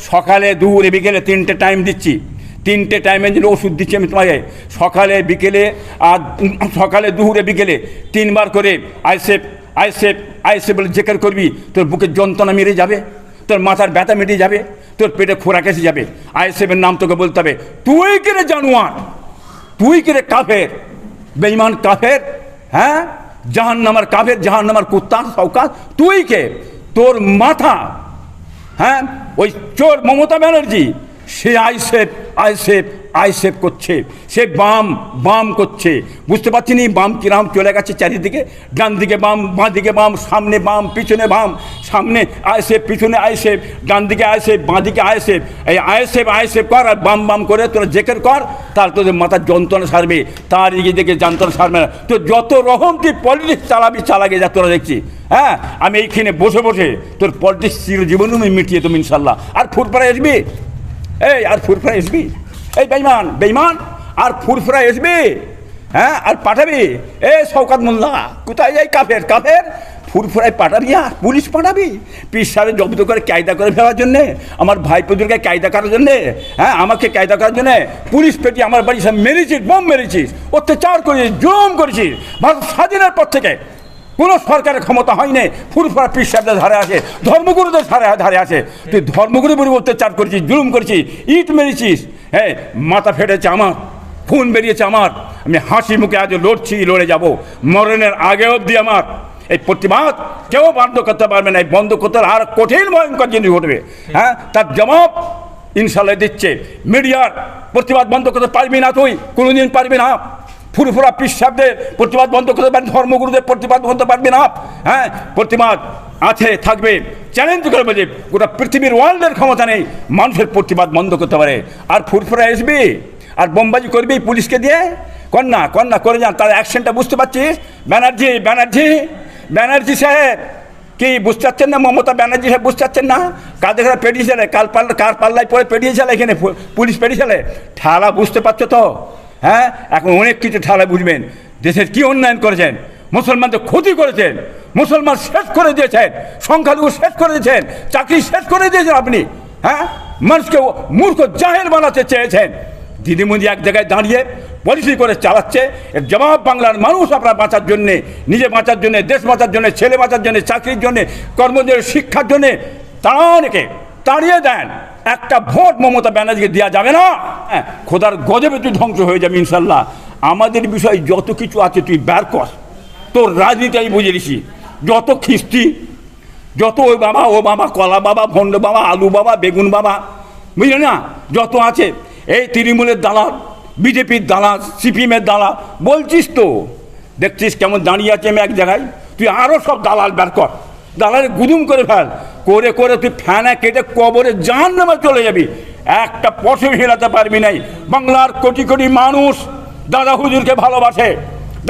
সকালে, দুপুরে, বিকেলে তিনটে টাইম দিচ্ছি। তিনটে টাইমের জন্য ওষুধ দিচ্ছি আমি তোমাকে। সকালে, বিকেলে আর সকালে, দুপুরে, বিকেলে তিনবার করে আইসেপ আইসেপ আইসেপ বলে জেকার করবি, তোর বুকের যন্ত্রণা মেরে যাবে, তোর মাথার ব্যথা মেটে যাবে, তোর পেটে খোরাক এসে যাবে। আইসেপের নাম তোকে বলতে হবে, তুই কিরে জানুয়ার? তুই কিরে কাফের? বেঈমান কাফের? হ্যাঁ? জাহান নামার কাফের জাহান নামার কুত্তা সৌকাত তুই কে? তোর মাথা হ্যাঁ? ওই চোর মমতা ব্যানার্জি। সে আইসেপ আইসেপ আইসেপ করছে। সে বাম বাম করছে। বুঝতে পারছি নি বাম কিরাম চলে গেছে চারিদিকে? ডান দিকে বাম, বাঁ দিকে বাম, সামনে বাম, পিছনে বাম। সামনে আইসেপ পিছনে আইসেপ ডান দিকে আইসেপ বাঁ দিকে আইসেপ এই আইসেপ আইসেপ কর আর বাম বাম করে তোরা জেকের কর তার তোদের মাথার যন্ত্রণা সারবে। তার এগিয়ে দিকে যন্ত্রণা সারবে না। তো যত রকম তুই পলিটিক্স চালাবি, চালাগে যা তোরা দেখছি। হ্যাঁ? আমি এইখানে বসে বসে তোর পলিটিক্স চিরজীবন মিটিয়ে তুমি ইনশাল্লাহ। আর ফুরফুরা আসবি? এই, আর ফুরফুরা আসবি এই, বেইমান বেইমান, আর ফুরফুরা আসবি হ্যাঁ আর পাঠাবি? এ, শওকাত মোল্লা, কোথায় যাই কাফের? কাফের? ফুরফুরায় পাঠাবি আর পুলিশ পাঠাবি? পিস সাহেব জব্দ করে কায়দা করে ফেলার জন্যে, আমার ভাইপোদেরকে কায়দা করার জন্যে হ্যাঁ আমাকে কায়দা করার জন্যে পুলিশ পেটি আমার বাড়ি সব মেরেছিস, বোম মেরেছিস, অত্যাচার করেছিস জুম করেছিস। ভারত স্বাধীনের পর থেকে কোনো সরকারের ক্ষমতা হয়নি। ফুরফুরা পীর সাহেবদের ধারে আছে, ধর্মগুরুদের ধারে ধারে আছে। তুই ধর্মগুরু উপরে অত্যাচার করেছিস, জুলুম করেছিস, ইট মেরেছিস হ্যাঁ মাথা ফেটেছে আমার, খুন বেরিয়েছে আমার, আমি হাসি মুখে আজ লড়ছি, লড়ে যাব, মরণের আগে অবধি আমার। এই প্রতিবাদ কেউ বন্ধ করতে পারবে না, এই বন্ধ করতে আর কঠিন ভয়ঙ্কর জিনিস ঘটবে। হ্যাঁ তার জবাব ইনশাল্লাহ দিচ্ছে, মিডিয়ার প্রতিবাদ বন্ধ করতে পারবি না তুই, কোনোদিন পারবি না। ফুরফুরা পিসাবদের প্রতিবাদ বন্ধ করতে পারেন ধর্মগুরুদের প্রতিবাদ বন্ধ পারবে না। হ্যাঁ প্রতিবাদ আছে, থাকবে। চ্যালেঞ্জ করে বলছে গোটা পৃথিবীর ওয়ার্ল্ডের ক্ষমতা নেই, মানুষের প্রতিবাদ বন্ধ করতে পারে। আর ফুরফুরা আসবি, আর বোমবাজি করবি পুলিশকে দিয়ে? কর না কর যান, তার অ্যাকশনটা বুঝতে পারছিস? ব্যানার্জি ব্যানার্জি ব্যানার্জি সাহেব, কি বুঝতে পারছেন না? মমতা ব্যানার্জি সাহেব বুঝতে পারছেন না? কাদের ঘরে পেটিয়ে চলে? কাল পাল্লা, কার পাল্লায় পরে পেটিয়ে চলে এখানে? পুলিশ পেটিয়ে চলে? ঠালা বুঝতে পারছ তো? হ্যাঁ? এখন অনেক কিছু ঠালা বুঝবেন। দেশের কি উন্নয়ন করেছেন? মুসলমানদের ক্ষতি করেছেন। মুসলমান শেষ করে দিয়েছেন। সংখ্যালঘু শেষ করে দিয়েছেন। চাকরি শেষ করে দিয়েছেন আপনি। হ্যাঁ? মানুষকে মূর্খ জাহের বানাতে চেয়েছেন। দিদিমণি এক জায়গায় দাঁড়িয়ে পলিসি করে চালাচ্ছে। এর জবাব বাংলার মানুষ আপনার বাঁচার জন্যে, নিজে বাঁচার জন্যে, দেশ বাঁচার জন্যে, ছেলে বাঁচার জন্যে, চাকরির জন্যে কর্মজীবী শিক্ষার জন্যে তাঁকে তাড়িয়ে দেন। একটা ভোট মমতা ব্যানার্জিকে দেওয়া যাবে না। হ্যাঁ খোদার গজবে তুই ধ্বংস হয়ে যাবে ইনশাল্লাহ। আমাদের বিষয়ে যত কিছু আছে তুই বের কর। তোর রাজনীতি আমি বুঝে দিছি যত খিস্তি, যত ওই বাবা, ও বাবা, কলা বাবা, ভণ্ড বাবা, আলু বাবা, বেগুন বাবা, বুঝলি না? যত আছে, এই তৃণমূলের দালাল, বিজেপির দালাল, সিপিএমের দালাল, বলছিস তো? দেখছিস কেমন দাঁড়িয়ে আছে আমি এক জায়গায়? তুই আরও সব দালাল বের কর। দালালে গুদুম করে ফেল। করে করে তুই ফ্যানা কেটে কবরে জান নামে চলে যাবি। একটা পশু হেরাতে পারবি নাই। বাংলার কোটি কোটি মানুষ দাদা হুজুরকে ভালোবাসে,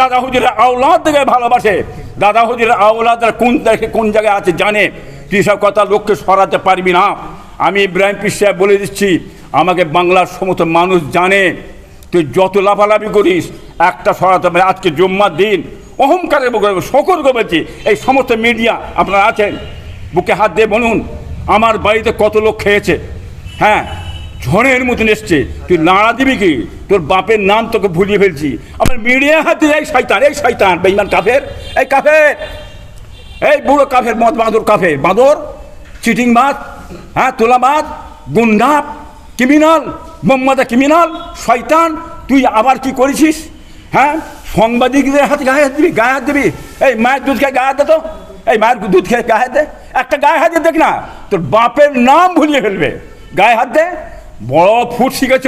দাদা হুজুরের আওলাদ থেকে ভালোবাসে। দাদা হুজুরের আওলাদরা কোন দেখে কোন জায়গায় আছে জানে। তুই সব কথা লোককে সরাতে পারবি না। আমি ইব্রাহিম পিস সাহেব বলে দিচ্ছি, আমাকে বাংলার সমস্ত মানুষ জানে। তুই যত লাফালাফি করিস, একটা সরাতে পারে আজকে জুম্মার দিন, অহংকারের শকর বলছি এই সমস্ত মিডিয়া আপনারা আছেন। বুকে হাত দিয়ে বলুন, আমার বাড়িতে কত লোক খেয়েছে? হ্যাঁ ঝড়ের মতন এসছে। তুই নাড়া দিবি কি? তোর বাপের নাম তোকে ভুলিয়ে ফেলছি। আমার মিডিয়া হাতে এই শয়তান এই শয়তান বেইমান কাফের, এই কাফের, এই বুড়ো কাফের, মদ বাঁদর কাফের, বাঁদর, চিটিং মাছ হ্যাঁ তোলাবাদ গুন্ডা ক্রিমিনাল, মোহাম্মদা ক্রিমিনাল, শয়তান, তুই আবার কি করেছিস? হ্যাঁ সাংবাদিকদের হাতে গায়ে হাত দিবি, গায়ে হাত দিবি? এই মায়ের দুধ খেয়ে গায়ে হাত দে তো। এই মায়ের দুধ খেয়ে গায়ে হাত দে। একটা গায়ে হাত দেখ না, তোর বাপের নাম ভুলিয়ে ফেলবে। গায়ে হাত দে। বড় ফুট শিখেছ।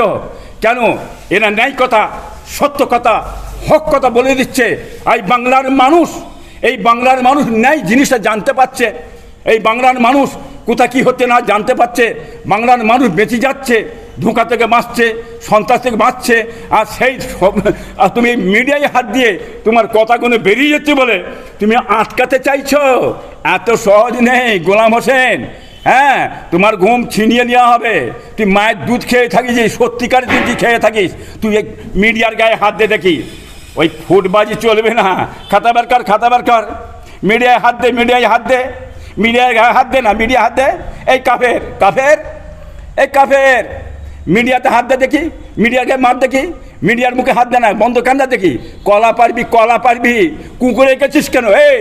কেন? এরা ন্যায় কথা, সত্য কথা, হক কথা বলে দিচ্ছে। এই বাংলার মানুষ, এই বাংলার মানুষ ন্যায় জিনিসটা জানতে পারছে। এই বাংলার মানুষ কোথা কি হচ্ছে না জানতে পারছে। বাংলার মানুষ বেঁচে যাচ্ছে। ধোঁকা থেকে বাঁচছে, সন্ত্রাস থেকে বাঁচছে, আর সেই আর তুমি মিডিয়ায় হাত দিয়ে তোমার কথাগুলো বেরিয়ে যাচ্ছে বলে তুমি আটকাতে চাইছো? এত সহজ নেই, গোলাম হোসেন। হ্যাঁ তোমার ঘুম ছিনিয়ে নেওয়া হবে। তুই মায়ের দুধ খেয়ে থাকিস সত্যিকার দুধ খেয়ে থাকিস। তুই মিডিয়ার গায়ে হাত দিয়ে দেখি। ওই ফুটবাজি চলবে না। খাতা বের কর, খাতা বের কর। মিডিয়ায় হাত দে, মিডিয়ায় হাত দে। মিডিয়ায় হাত দে না মিডিয়া হাত দে। এই কাফের কাফের, এই কাফের। মিডিয়াতে হাত দেয় দেখি, মিডিয়াকে মার দেখি, মিডিয়ার মুখে হাত দেয় না, বন্ধ কান্দা দেখি। কলা পারবি কলা পারবি, কুকুরে এঁকেছিস কেন? এই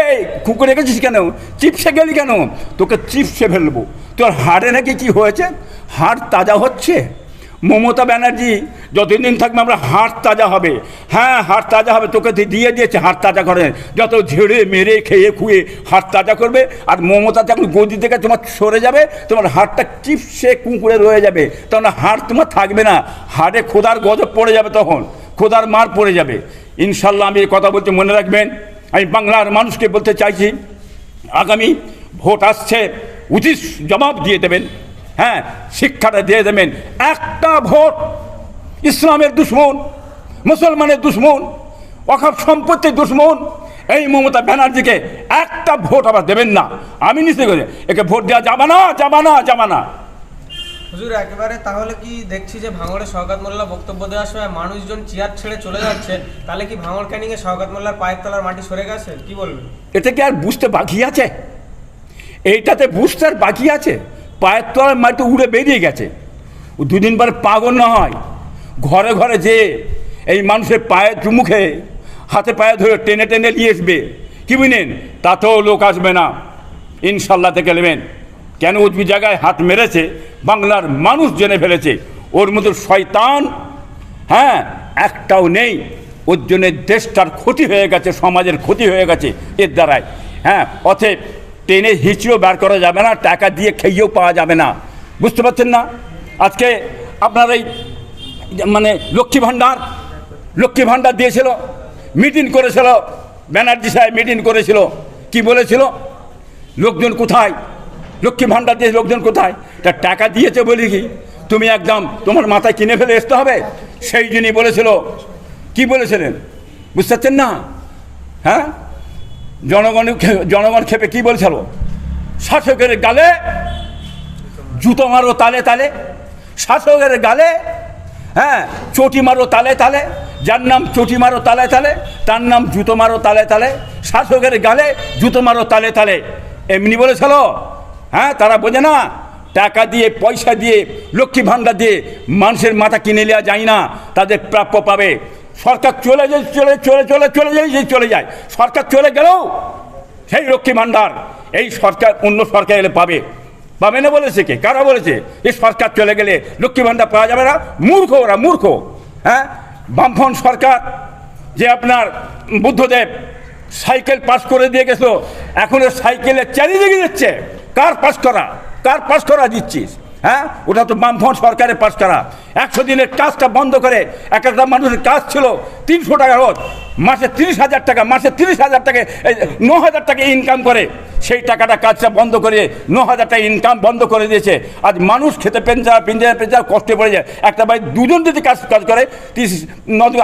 এই, কুকুরে এঁকেছিস কেন? চিপসে গেলি কেন? তোকে চিপসে ফেলব। তোর হাড়ে নাকি কি হয়েছে? হাড় তাজা হচ্ছে? মমতা ব্যানার্জি, যতদিন থাকবে আমরা হাড় তাজা হবে। হ্যাঁ হাড় তাজা হবে, তোকে দিয়ে দিয়েছে হাড় তাজা করে। যত ঝেড়ে, মেরে, খেয়ে, খুয়ে হাড় তাজা করবে, আর মমতা যখন গদি থেকে তোমার সরে যাবে, তোমার হাড়টা চিপসে কুঁকুড়ে রয়ে যাবে। তখন হাড় তোমার থাকবে না। হাড়ে খোদার গজব পড়ে যাবে তখন। খোদার মার পড়ে যাবে। ইনশাল্লাহ আমি কথা বলতে মনে রাখবেন। আমি বাংলার মানুষকে বলতে চাইছি, আগামী ভোট আসছে, উচিত জবাব দিয়ে দেবেন। হ্যাঁ শিক্ষাটা দিয়ে দেবেন। একটা ভোট ইসলামের দুশ্মন মুসলমানের দুশ্মন অখাপ সম্পত্তির দুশ্মন এই মমতা ব্যানার্জিকে একটা ভোট আবার দেবেন না। আমি নিশ্চয় করে একে ভোট দেওয়া যাবে না যাবে না যাবে না। হুজুর একেবারে তাহলে কি দেখছি যে ভাঙড়ে শওকাত মোল্লা বক্তব্য দেওয়ার সময় মানুষজন চেয়ার ছেড়ে চলে যাচ্ছে তাহলে কি ভাঙড় ক্যানিং এ শওকাত মোল্লার পায়ের তলার মাটি সরে গেছে? কি বলবেন? এটা কি আর বুঝতে বাকি আছে? এইটাতে বুঝতে আর বাকি আছে? পায়ের তলার মাটি উড়ে বেরিয়ে গেছে। ও দুদিন পরে পাগল না হয়। ঘরে ঘরে যে এই মানুষের পায়ের মুখে হাতে পায়ে ধরে টেনে টেনে নিয়ে আসবে। কি বুঝলেন? তাতেও লোক আসবে না। ইনশাল্লাহ থেকে নেবেন। কেন উদ্ভি জায়গায় হাত মেরেছে? বাংলার মানুষ জেনে ফেলেছে। ওর মতো শয়তান হ্যাঁ একটাও নেই। ওর জন্য দেশটার ক্ষতি হয়ে গেছে, সমাজের ক্ষতি হয়ে গেছে। এর দ্বারাই হ্যাঁ অতএব টেনে হিঁচিও বার করা যাবে না, টাকা দিয়ে খেয়েও পাওয়া যাবে না। বুঝতে পারছেন না? আজকে আপনার এই মানে লক্ষ্মী ভাণ্ডার লক্ষ্মী ভাণ্ডার দিয়েছিল, মিটিং করেছিল, ব্যানার্জি সাহেব মিটিং করেছিল। কি বলেছিল? লোকজন কোথায়? লক্ষ্মী ভাণ্ডার দিয়ে লোকজন কোথায়? তা টাকা দিয়েছে বলি কি? তুমি একদম তোমার মাথায় কিনে ফেলে আসতে হবে? সেই জন্যই বলেছিল। কি বলেছিলেন? বুঝতে পারছেন না? হ্যাঁ? জনগণ জনগণ খেপে কি বলছিল? শাসকের গালে জুতো মারো তালে তালে, শাসকের গালে হ্যাঁ চটি মারো তালে তালে, যার নাম চটি মারো তালে তালে, তার নাম জুতো মারো তালে তালে, শাসকের গালে জুতো মারো তালে তালে। এমনি বলেছিল হ্যাঁ তারা বোঝে না, টাকা দিয়ে, পয়সা দিয়ে, লক্ষ্মী ভাণ্ডার দিয়ে মানুষের মাথা কিনে নেওয়া যায় না, তাদের প্রাপ্য পাবে। সরকার চলে যায়, চলে চলে চলে চলে যায়, যে চলে যায়। সরকার চলে গেলেও সেই লক্ষ্মী ভাণ্ডার এই সরকার, অন্য সরকার এলে পাবে। পাবে না বলেছে কে? কারা বলেছে? এই সরকার চলে গেলে লক্ষ্মী ভাণ্ডার পাওয়া যাবে না। মূর্খ ওরা, মূর্খ। হ্যাঁ? বামফন সরকার, যে আপনার বুদ্ধদেব সাইকেল পাস করে দিয়ে গেছো, এখন ওই সাইকেলে চারিদিকে দিচ্ছে কার পাস করা? কার পাস করা দিচ্ছিস? হ্যাঁ? ওটা তো বামফ্রন্ট সরকারের পাশ করা। একশো দিনের কাজটা বন্ধ করে এক একটা মানুষের কাজ ছিল তিনশো টাকা রোজ। মাসে তিরিশ হাজার টাকা, মাসে তিরিশ হাজার টাকা ন হাজার টাকা ইনকাম করে। সেই টাকাটা কাজটা বন্ধ করে, ন হাজার টাকা ইনকাম বন্ধ করে দিয়েছে। আজ মানুষ খেতে পেঞ্চা পিঞ্জা পেঞ্চা কষ্টে পড়ে যায়। একটা ভাই দুজন যদি কাজ কাজ করে, তিরিশ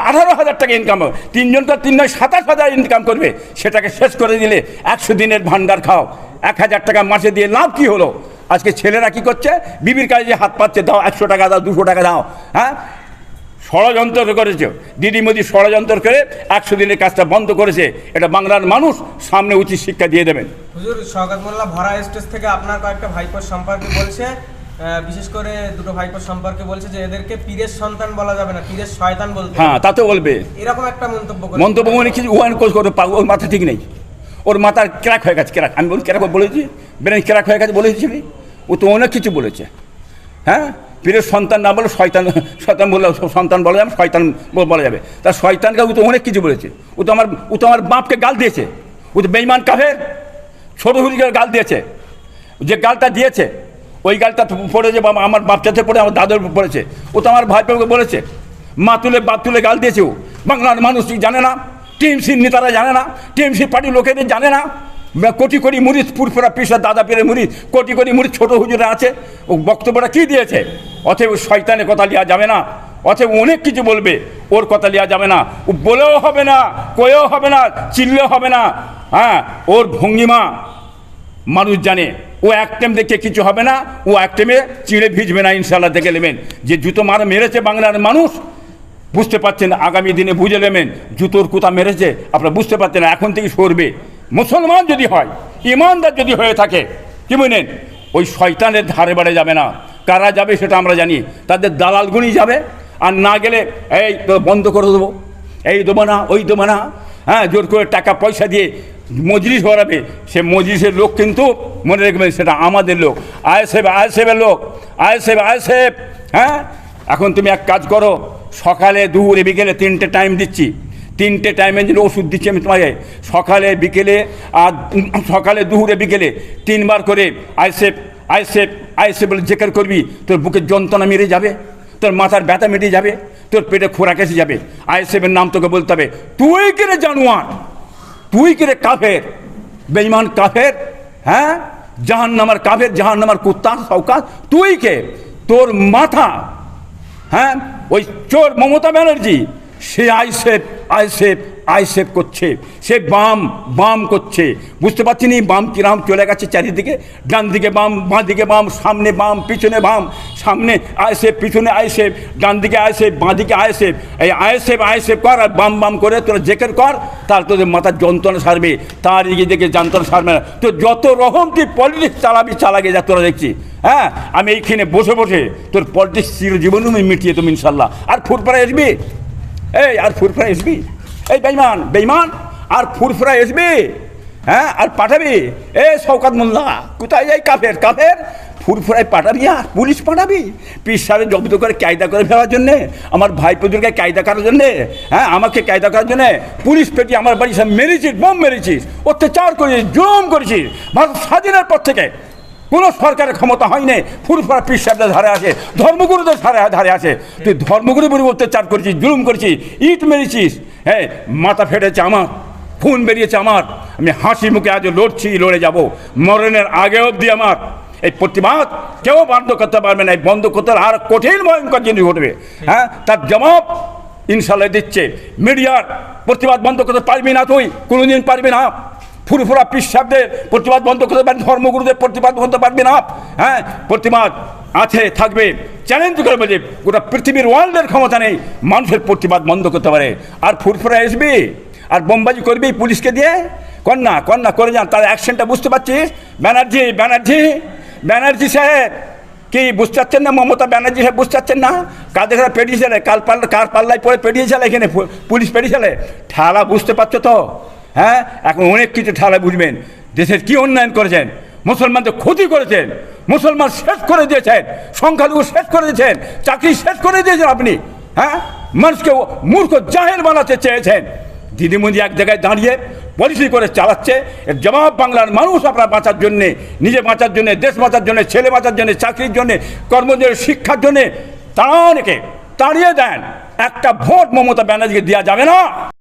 আঠারো হাজার টাকা ইনকাম হবে তিনজনটা তিন নয়, সাতাশ হাজার ইনকাম করবে। সেটাকে শেষ করে দিলে একশো দিনের ভান্ডার খাও। এক হাজার টাকা মাসে দিয়ে লাভ কী হলো? আজকে ছেলেরা কি করছে? বিবির কাজে যে হাত পাচ্ছে দাও একশো টাকা দাও দুশো টাকা দাও হ্যাঁ? ষড়যন্ত্র করেছে। দিদি মোদি ষড়যন্ত্র করে একশো দিনের কাজটা বন্ধ করেছে। এটা বাংলার মানুষ সামনে উচিত শিক্ষা দিয়ে দেবেন। হুজুর শওকাত মোল্লা ভরা স্টেজ থেকে আপনার কয়েকটা ভাইপোর সম্পর্কে বলছে। বিশেষ করে দুটো ভাইপোর সম্পর্কে বলছে যে এদেরকে পীরের সন্তান বলা যাবে না পীরের শয়তান বলতে। হ্যাঁ তাতে বলবে। এরকম একটা মন্তব্য মন্তব্য মনে কিছু ওয়ান কোচ করে পাবো ওর মাথা ঠিক নেই। ওর মাথার ক্র্যাক হয়ে গেছে, ক্র্যাক। আমি বলি ক্র্যাক বলেছি? ব্রেন ক্র্যাক হয়ে গেছে বলেছিলি ও তো অনেক কিছু বলেছে। হ্যাঁ? পীরের সন্তান না বলে শয়তান শয়তান বলে, সন্তান বলা যাবে, শয়তান বলা যাবে। তার শয়তানকে ও তো অনেক কিছু বলেছে। ও তো আমার, ও তো আমার বাপকে গাল দিয়েছে। ও তো বেইমান কাফের। ছোটো হুলিকে গাল দিয়েছে। যে গালটা দিয়েছে, ওই গালটা পড়েছে বা আমার বাচ্চাতে পড়ে, আমার দাদুর পড়েছে। ও তো আমার ভাইপোকে বলেছে, মা তুলে, বাপ তুলে গাল দিয়েছে ও। বাংলার মানুষ জানে না? টিএমসির নেতারা জানে না, টিএমসি পার্টির লোকেদের জানে না। কোটি কোটি মুড়িদ পুরপুরা পিসা দাদা পেরে মুড়িদ কোটি কোটি মুড়িদ ছোটো হুজুরা আছে। ও বক্তব্যটা কী দিয়েছে? অতএব শয়তানের কথা লিয়া যাবে না। অতএব অনেক কিছু বলবে, ওর কথা লিয়া যাবে না। ও বলেও হবে না, কয়েও হবে না চিল্লেও হবে না। হ্যাঁ ওর ভঙ্গিমা মানুষ জানে। ও এক টাইম দেখে কিছু হবে না, ও এক টাইমে চিড়ে ভিজবে না ইনশাল্লাহ দেখে নেবেন। যে জুতো মারা মেরেছে বাংলার মানুষ বুঝতে পারছেন আগামী দিনে বুঝে নেবেন, জুতোর কোথা মেরেছে, আপনারা বুঝতে পারছেন এখন থেকে সরবে। মুসলমান যদি হয়, ইমানদার যদি হয়ে থাকে, কি বুঝলেন ওই শয়তানের ধারে বাড়ে যাবে না। কারা যাবে সেটা আমরা জানি। তাদের দালালগুনি যাবে। আর না গেলে, এই তো বন্ধ করে দেবো, এই দেবো না, ওই দেবো না। হ্যাঁ জোর করে টাকা পয়সা দিয়ে মজলিস ভরাবে সে মজলিসের লোক কিন্তু, মনে রাখবেন সেটা আমাদের লোক। আইএসএফ, আইএসএফের লোক। ISF ISF. হ্যাঁ? এখন তুমি এক কাজ করো সকালে, দুপুরে, বিকেলে তিনটে টাইম দিচ্ছি। তিনটে টাইমে যে ওষুধ দিচ্ছি আমি তোমাকে। সকালে, বিকেলে আর সকালে, দুপুরে, বিকেলে তিনবার করে আইসেপ আইসেপ আইসেপ বলে জেকের করবি, তোর বুকের যন্ত্রণা মেরে যাবে, তোর মাথার ব্যথা মিটে যাবে, তোর পেটে খোরাক এসে যাবে। আইসেপের নাম তোকে বলতে হবে, তুই কিরে জানুয়ার? তুই কিরে কাফের? বেইমান কাফের? হ্যাঁ? জাহান নামার কাফের জাহান নামার কুত্তা সৌকাত তুই কে? তোর মাথা হ্যাঁ? ওই চোর মমতা ব্যানার্জি। সে আইসেফ আইসেফ আইসেফ করছে। সে বাম বাম করছে। বুঝতে পারছি নি বাম কিরাম চলে গেছে চারিদিকে? ডান দিকে বাম বাঁ দিকে বাম, সামনে বাম, পিছনে বাম। সামনে আইসেফ, পিছনে আইসেফ ডান দিকে আইসেফ বাঁ দিকে আইসেফ। এই আইসেফ আইসেফ কর আর বাম বাম করে তোরা জেকের কর, তার তোদের মাথার যন্ত্রণা সারবে। তার দিকে যন্ত্রণা সারবে না। তো যত রকম তুই পলিটিক্স চালাবি, চালাগে যা তোরা দেখছি। হ্যাঁ? আমি এইখানে বসে বসে তোর পলিটিক্স চিরজীবনও মিটিয়ে তুমি ইনশাল্লাহ। আর ফুরফরা আসবি? এই, আর ফুরফরা আসবি এই বেইমান বেইমান আর ফুরফরা আসবি হ্যাঁ আর পাঠাবি? এ, শওকাত মোল্লা, কোথায় যাই কাফের? কাফের? ফুরফুরায় পাঠাবি আর পুলিশ পাঠাবি? পিস সাহেব জব্দ করে কায়দা করে ফেলার জন্যে, আমার ভাই পুজোরকে কায়দা করার জন্যে হ্যাঁ আমাকে কায়দা করার জন্যে, পুলিশ পেটি আমার বাড়ি সব মেরেছিস, বোম মেরেছিস, অত্যাচার করেছিস, জুলুম করেছিস, ভারত স্বাধীনের পর থেকে। কোনো সরকারের ক্ষমতা হয়নি ফুরফুরা পীর সাহেবদের ধারে আছে, ধর্মগুরুদের ধারে ধারে আছে। তুই ধর্মগুরু উপরে অত্যাচার করেছিস, জুলুম করেছিস, ইট মেরেছিস। হ্যাঁ মাথা ফেটেছে আমার, খুন বেরিয়েছে আমার। আমি হাসি মুখে আজ লড়ছি, লড়ে যাব। মরণের আগে অবধি আমার। এই প্রতিবাদ কেউ বন্ধ করতে পারবে না, এই বন্ধ করতে আর কঠিন, ভয়ঙ্কর জিনিস ঘটবে। হ্যাঁ তার জবাব ইনশাল্লাহ দিচ্ছে। মিডিয়ার প্রতিবাদ বন্ধ করতে পারবি না তুই, কোনোদিন পারবি না। ফুরফুরা পীর সাহেবদের প্রতিবাদ বন্ধ করতে পারবেন ধর্মগুরুদের প্রতিবাদ বন্ধ পারবে না হ্যাঁ? প্রতিবাদ আছে, থাকবে। চ্যালেঞ্জ করে বলছে গোটা পৃথিবীর ওয়ার্ল্ডের ক্ষমতা নেই, মানুষের প্রতিবাদ বন্ধ করতে পারে। আর ফুরফুরা আসবি, আর বোমবাজি করবি পুলিশকে দিয়ে? কর না কর যান, তার অ্যাকশনটা বুঝতে পারছিস ব্যানার্জি ব্যানার্জি ব্যানার্জি সাহেব, কি বুঝতে পারছেন না, মমতা ব্যানার্জি সাহেব বুঝতে পারছেন না? কাদের ঘরে পেরিয়েছিলে কাল পাল্লা কার পাল্লায় পরে পেরিয়েছিলে এখানে পুলিশ পেরিয়েছিলে ঠেলা বুঝতে পারছ তো? হ্যাঁ? এখন অনেক কিছু ঠেলা বুঝবেন। দেশের কি উন্নয়ন করেছেন? মুসলমানদের ক্ষতি করেছেন। মুসলমান শেষ করে দিয়েছেন। সংখ্যালঘু শেষ করে দিয়েছেন। চাকরি শেষ করে দিয়েছেন আপনি। হ্যাঁ? মানুষকে মূর্খ জাহের বানাতে চেয়েছেন। দিদিমণি এক জায়গায় দাঁড়িয়ে পলিসি করে চালাচ্ছে। এর জবাব বাংলার মানুষ আপনার বাঁচার জন্যে, নিজে বাঁচার জন্যে, দেশ বাঁচার জন্যে, ছেলে বাঁচার জন্যে, চাকরির জন্যে, কর্মজীবনের শিক্ষার জন্যে তাড়ানকে তাড়িয়ে দেন। একটা ভোট মমতা ব্যানার্জিকে দেওয়া যাবে না।